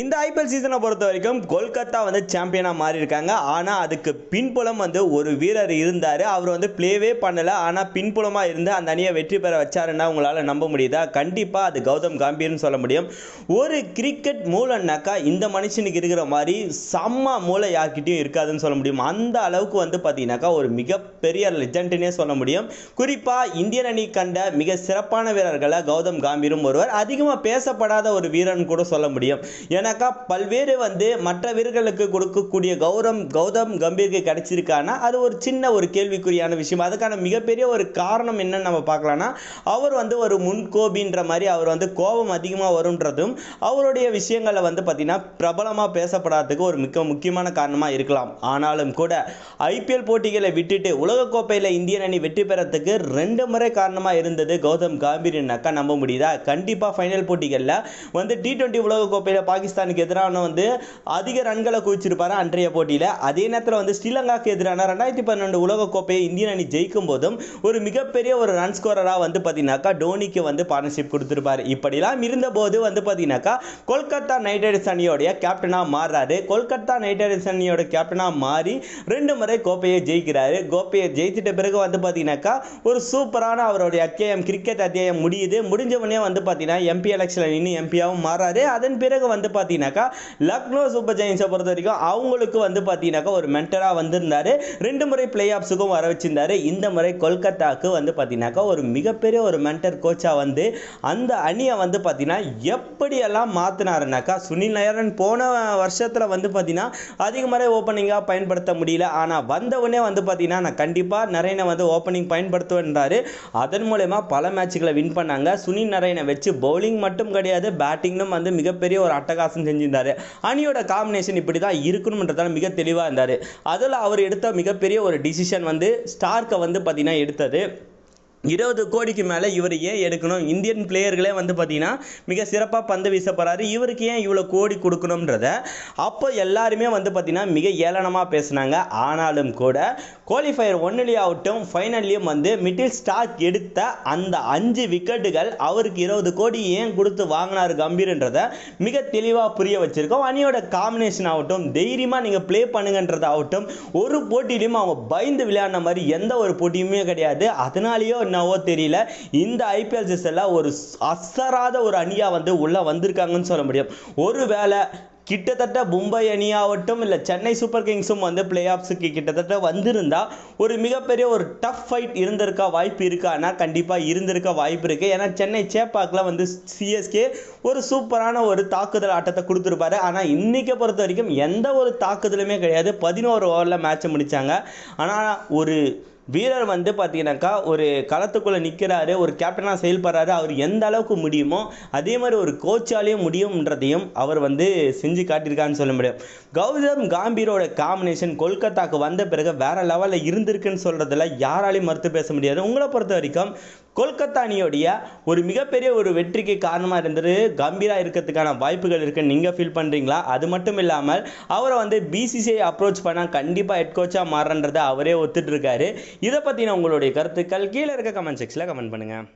இந்த ஐபிஎல் சீசனை பொறுத்த வரைக்கும் கொல்கத்தா வந்து சாம்பியனாக மாறி இருக்காங்க ஆனால் அதுக்கு பின்புலம் வந்து ஒரு வீரர் இருந்தார். அவர் வந்து ப்ளேவே பண்ணலை. ஆனால் பின்புலமாக இருந்து அந்த அணியை வெற்றி பெற வச்சாருன்னா உங்களால் நம்ப முடியுதா? கண்டிப்பாக அது கௌதம் காம்பீர்னு சொல்ல முடியும். ஒரு கிரிக்கெட் மூளைனாக்கா இந்த மனுஷனுக்கு இருக்கிற மாதிரி செம்ம மூளை யார்கிட்டையும் இருக்காதுன்னு சொல்ல முடியும். அந்த அளவுக்கு வந்து பார்த்தீங்கன்னாக்கா ஒரு மிகப்பெரிய லெஜண்ட்னே சொல்ல முடியும். குறிப்பாக இந்தியன் அணி கண்ட மிக சிறப்பான வீரர்களை கௌதம் காம்பீரும் ஒருவர். அதிகமாக பேசப்படாத ஒரு வீரன் கூட சொல்ல முடியும். ஏன்னாக்கா பல்வேறு வந்து மற்ற வீரர்களுக்கு கொடுக்கக்கூடிய கௌரவம் கௌதம் கம்பீருக்கு கிடைச்சிருக்கானா? அது ஒரு சின்ன ஒரு கேள்விக்குறியான விஷயம்? அதுக்கான மிகப்பெரிய ஒரு காரணம் என்னன்னு நம்ம பார்க்கலாம்னா அவர் வந்து ஒரு முன்கோபின்ற மாதிரி அவர் வந்து கோபம் அதிகமாக வரும்ன்றதும் அவருடைய விஷயங்களை வந்து பார்த்தீங்கன்னா பிரபலமாக பேசப்படாததுக்கு ஒரு மிக முக்கியமான காரணமாக இருக்கலாம். ஆனாலும் கூட ஐபிஎல் போட்டிகளை விட்டுட்டு உலகக்கோப்பையில் இந்தியன் அணி வெற்றி பெறத்துக்கு ரெண்டு முறை காரணமாக இருந்தது கௌதம் கம்பீர்னாக்கா நம்ப முடியுதா? கண்டிப்பாக ஃபைனல் போட்டிகளில் வந்து டி டுவெண்ட்டி உலகக்கோப்பையில் பாகிஸ்தானுக்கு எதிரான வந்து அதிக ரன்களை குவிச்சிருப்பார் அன்றைய போட்டியில். அதே நேரத்தில் வந்து ஸ்ரீலங்காக்கு எதிரான ரெண்டாயிரத்தி பன்னெண்டு உலகக்கோப்பையை இந்தியன் அணி ஜெயிக்கும் போதும் ஒரு மிகப்பெரிய ஒரு ரன் ஸ்கோரராக வந்து பார்த்தீங்கன்னாக்கா டோனிக்கு வந்து பார்ட்னர்ஷிப் கொடுத்துருப்பாரு. இப்படிலாம் இருந்தபோது வந்து பார்த்தீங்கன்னாக்கா கொல்கத்தா நைட் ரைடர்ஸ் அணியோடைய கேப்டனாக மாறுறாரு. கொல்கத்தா நைட் ரைடர்ஸ் அணியோட கேப்டனாக மாறி ரெண்டு முறை கோப்பையை ஜெயிக்கிறாரு. கோப்பையை ஜெயிச்சிட்ட பிறகு வந்து பார்த்தீங்கன்னாக்கா ஒரு சூப்பரான அவருடைய அத்தியாயம் கிரிக்கெட் அத்தியாயம் முடியுது. முடிஞ்சவனே வந்து பார்த்தீங்கன்னா எம்பி எலெக்ஷனில் நின்று எம்பியாகவும் மாறாரு. அதன் பிறகு வந்து பார்த்தீங்கன்னாக்கா லக்னோ சூப்பர் ஜெயின்ஸை பொறுத்த வரைக்கும் அவங்களுக்கு வந்து பார்த்தீங்கன்னாக்கா ஒரு மென்டராக வந்திருந்தார். ரெண்டு முறை பிளே ஆஃப்ஸுக்கும் வர வச்சிருந்தார். இந்த முறை கொல்கத்தாவுக்கு வந்து பார்த்தீங்கன்னாக்கா ஒரு மிகப்பெரிய ஒரு மென்டர் கோச்சாக வந்து அந்த அணியை வந்து பார்த்தீங்கன்னா எப்படியெல்லாம் மாற்றினாருனாக்கா சுனில் நயரன் போன வருஷத்தில் வந்து பார்த்தீங்கன்னா அதிக முறை ஓப்பனிங்காக பயன்படுத்த முடியல. ஆனால் வந்தவொடனே வந்து பார்த்தீங்கன்னா நான் கண்டிப்பாக நரேனை வந்து ஓப்பனிங் பயன்படுத்துவேன்றாரு. அதன் மூலயமா பல மேட்ச்களை வின் பண்ணாங்க. சுனில் நரேனை வச்சு பவுலிங் மட்டும் கிடையாது பேட்டிங்கும் வந்து மிகப்பெரிய ஒரு அட்டகாசம் செஞ்சிருந்தார். அணியோட காம்பினேஷன் இப்படி தான் இருக்கணுன்றதால மிக தெளிவாக இருந்தார். அதில் அவர் எடுத்த மிகப்பெரிய ஒரு டிசிஷன் வந்து ஸ்டார்க்கை வந்து பார்த்திங்கன்னா எடுத்தது. இருபது கோடிக்கு மேலே இவர் ஏன் எடுக்கணும்? இந்தியன் பிளேயர்களே வந்து பார்த்தீங்கன்னா மிக சிறப்பாக பந்து வீச போகிறாரு இவருக்கு ஏன் இவ்வளோ கோடி கொடுக்கணுன்றத அப்போ எல்லாருமே வந்து பார்த்தீங்கன்னா மிக ஏளனமாக பேசுனாங்க. ஆனாலும் கூட குவாலிஃபயர் ஒன்றுலேயே ஆகட்டும் ஃபைனல்லையும் வந்து மிடில் ஸ்டாக் எடுத்த அந்த அஞ்சு விக்கெட்டுகள் அவருக்கு இருபது கோடி ஏன் கொடுத்து வாங்கினார் கம்பீர்ன்றத மிக தெளிவாக புரிய வச்சுருக்கோம். அணியோட காம்பினேஷன் ஆகட்டும் தைரியமாக நீங்கள் ப்ளே பண்ணுங்கன்றது ஆகட்டும் ஒரு போட்டியிலையும் அவங்க பயந்து விளையாடின மாதிரி எந்த ஒரு போட்டியுமே கிடையாது. அதனாலேயோ என்னவோ தெரியல. இந்த ஐபிஎல் சீசனில் ஒரு அசராத ஒரு அணியாக வந்து உள்ளே வந்திருக்காங்கன்னு சொல்ல முடியும். ஒருவேளை கிட்டத்தட்ட மும்பை அணியாகட்டும் இல்லை சென்னை சூப்பர் கிங்ஸும் வந்து பிளே ஆஃப்ஸுக்கு கிட்டத்தட்ட வந்திருந்தா ஒரு மிகப்பெரிய ஒரு டஃப் ஃபைட் இருந்திருக்க வாய்ப்பு இருக்கானா கண்டிப்பாக இருந்திருக்க வாய்ப்பு இருக்குது ஏன்னா சென்னை சேப்பாக்கில் வந்து சிஎஸ்கே ஒரு சூப்பரான ஒரு தாக்குதல் ஆட்டத்தை கொடுத்துருப்பாரு. ஆனால் இன்றைக்கை பொறுத்த வரைக்கும் எந்த ஒரு தாக்குதலுமே கிடையாது. பதினோரு ஓவரில் மேட்ச்சை முடித்தாங்க ஆனால் ஒரு வீரர் வந்து பார்த்தீங்கன்னாக்கா ஒரு களத்துக்குள்ளே நிற்கிறாரு ஒரு கேப்டனாக செயல்படுறாரு அவர் எந்த அளவுக்கு முடியுமோ அதே மாதிரி ஒரு கோச்சாலேயும் முடியும்ன்றதையும் அவர் வந்து செஞ்சு காட்டியிருக்கான்னு சொல்ல முடியும். கௌதம் காம்பீரோட காம்பினேஷன் கொல்கத்தாக்கு வந்த பிறகு வேற லெவலில் இருந்திருக்குன்னு சொல்கிறதுல யாராலையும் மறுத்து பேச முடியாது. உங்களை பொறுத்த வரைக்கும் கொல்கத்தா அணியோடைய ஒரு மிகப்பெரிய ஒரு வெற்றிக்கு காரணமாக இருந்தது கம்பீராக இருக்கிறதுக்கான வாய்ப்புகள் இருக்குன்னு நீங்கள் ஃபீல் பண்ணுறீங்களா அது மட்டும் இல்லாமல் அவரை வந்து பிசிசிஐ அப்ரோச் பண்ணால் கண்டிப்பாக ஹெட் கோச்சாக மாறன்றதை அவரே ஒத்துட்டு இருக்காரு. இதை பற்றின உங்களுடைய கருத்துக்கள் கீழே இருக்க கமெண்ட் செக்ஷனில் கமெண்ட் பண்ணுங்கள்